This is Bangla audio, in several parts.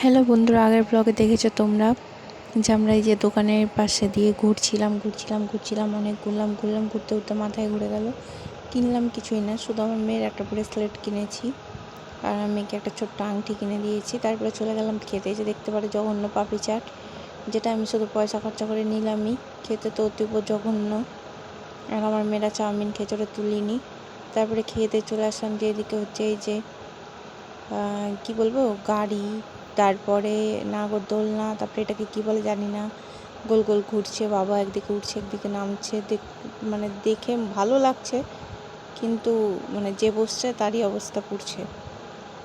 হ্যালো বন্ধুরা, আগের ব্লগে দেখেছ তোমরা যে আমরা এই যে দোকানের পাশে দিয়ে ঘুরছিলাম ঘুরছিলাম ঘুরছিলাম, অনেক ঘুরলাম ঘুরলাম, ঘুরতে ঘুরতে মাথায় ঘুরে গেল। কিনলাম কিছুই না, শুধু আমার মেয়ের একটা ব্রেসলেট কিনেছি আর আমি মেয়েকে একটা ছোট্ট আংটি কিনে দিয়েছি। তারপরে চলে গেলাম খেতে যে দেখতে পারো জঘন্য পাপড়ি চাট যেটা আমি শুধু পয়সা খরচা করে নিলামই। খেতে তো অতীব জঘন্য। আর আমার মেয়েরা চাউমিন খেচড়ে তুলিনি। তারপরে খেতে চলে আসলাম যে এদিকে হচ্ছে এই যে কি বলব, গাড়ি তারপরে নাগরদোলনা তারপরে এটাকে কী বলে জানি না। গোল গোল ঘুরছে, বাবা একদিকে উঠছে, একদিকে নামছে। দেখ মানে দেখে ভালো লাগছে, কিন্তু মানে যে বসছে তারই অবস্থা পুড়ছে।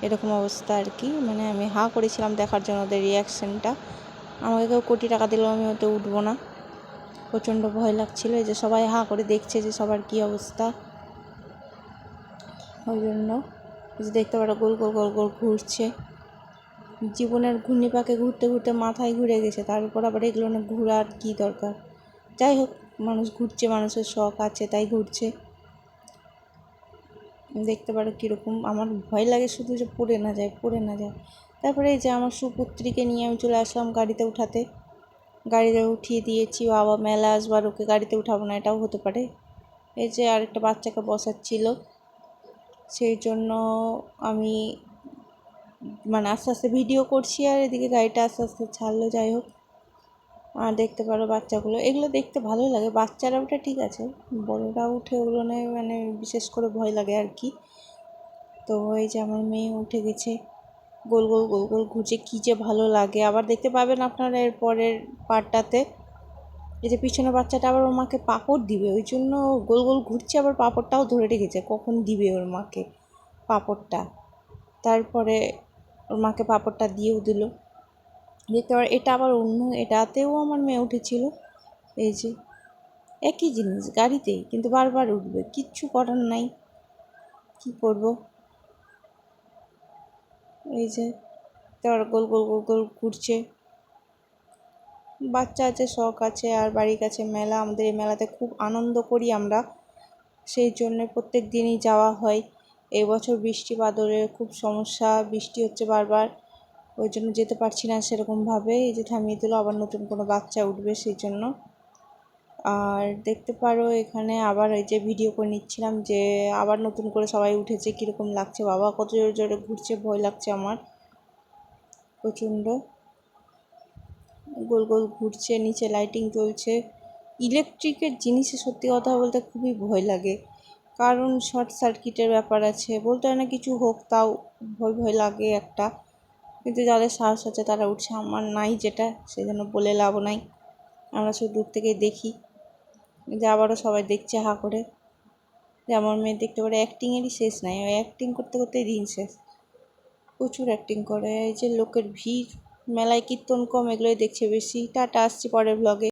এরকম অবস্থা আর কি। মানে আমি হাঁ করেছিলাম দেখার জন্য ওদের রিয়াকশানটা আমাকে কেউ কোটি টাকা দিলেও আমি ওতে উঠবো না। প্রচণ্ড ভয় লাগছিল যে সবাই হাঁ করে দেখছে যে সবার কী অবস্থা। ওই জন্য দেখতে পারো গোল গোল গোল গোল ঘুরছে। জীবনের ঘূর্ণিপাকে ঘুরতে ঘুরতে মাথায় ঘুরে গেছে। তার উপর আবার এগুলো না ঘোরার কী দরকার? যাই হোক, মানুষ ঘুরছে, মানুষের শখ আছে, তাই ঘুরছে। দেখতে পারো কীরকম। আমার ভয় লাগে শুধু যে পড়ে না যায়, পড়ে না যায়। তারপরে এই যে আমার সুপুত্রীকে নিয়ে আমি চলে আসলাম গাড়িতে উঠাতে। গাড়িতে উঠিয়ে দিয়েছি, বাবা মেলা আসবার, ওকে গাড়িতে উঠাবো না, এটাও হতে পারে। এই যে আরেকটা বাচ্চাকে বসাচ্ছিল। সেই জন্য আমি মানে আস্তে আস্তে ভিডিও করছি আর এদিকে গাড়িটা আস্তে আস্তে ছাড়লো, যাই হোক। আর দেখতে পারো বাচ্চাগুলো। এগুলো দেখতে ভালোই লাগে। বাচ্চারা ওটা ঠিক আছে। বড়রা উঠে ওগুলো নিয়ে মানে বিশেষ করে ভয় লাগে আর কি। তো এই যে আমার মেয়ে উঠে গেছে। গোল গোল গোল গোল ঘুরছে। কী যে ভালো লাগে। আবার দেখতে পাবেন আপনারা এর পরের পার্টটাতে। এই যে পিছনে বাচ্চাটা আবার ওর মাকে পাপড় দিবে। ওই জন্য গোল গোল ঘুরছে, আবার পাপড়টাও ধরে রেখেছে। কখন দিবে ওর মাকে পাপড়টা? তারপরে ওর মাকে পাঁপড়টা দিয়েও দিল। দেখতে পার এটা আবার অন্য, এটাতেও আমার মেয়ে উঠেছিল। এই যে, একই জিনিস, গাড়িতেই, কিন্তু বারবার উঠবে, কিচ্ছু করার নাই। কি করব? এই যে তার গোল গোল গোল গোল ঘুরছে। বাচ্চা আছে, শখ আছে, আর বাড়ির কাছে মেলা, আমাদের এই মেলাতে খুব আনন্দ করি আমরা। সেই জন্য প্রত্যেক দিনই যাওয়া হয়। এবছর বৃষ্টি, বাদলের খুব সমস্যা, বৃষ্টি হচ্ছে বারবার। ওই জন্য যেতে পারছি না সেরকমভাবে। এই যে থামিয়ে দিল, আবার নতুন কোনো বাচ্চা উঠবে সেই জন্য। আর দেখতে পারো, এখানে আবার এই যে ভিডিও করে নিচ্ছিলাম যে আবার নতুন করে সবাই উঠেছে, কীরকম লাগছে বাবা, কত জোরে জোরে ঘুরছে, ভয় লাগছে আমার। প্রচণ্ড। গোল গোল ঘুরছে, নিচে লাইটিং চলছে ইলেকট্রিকের জিনিসে সত্যি কথা বলতে খুবই ভয় লাগে। কারণ শর্ট সার্কিটের ব্যাপার আছে। বলতে হয় না কিছু হোক, তাও ভয় ভয় লাগে একটা। কিন্তু যাদের সাহস আছে, তারা উঠছে। আমার নাই যেটা সেই জন্য বলে লাভ নাই। আমরা শুধু দূর থেকেই দেখি। যে আবারও সবাই দেখছে হা করে। যে আমার মেয়ে দেখতে পারে অ্যাক্টিংয়েরই শেষ নাই। ওই অ্যাক্টিং করতে করতে দিন শেষ। প্রচুর অ্যাক্টিং করে। এই যে লোকের ভিড়, মেলায় কীর্তন কম, এগুলোই দেখছে বেশি। টাটা, আসছি পরের ব্লগে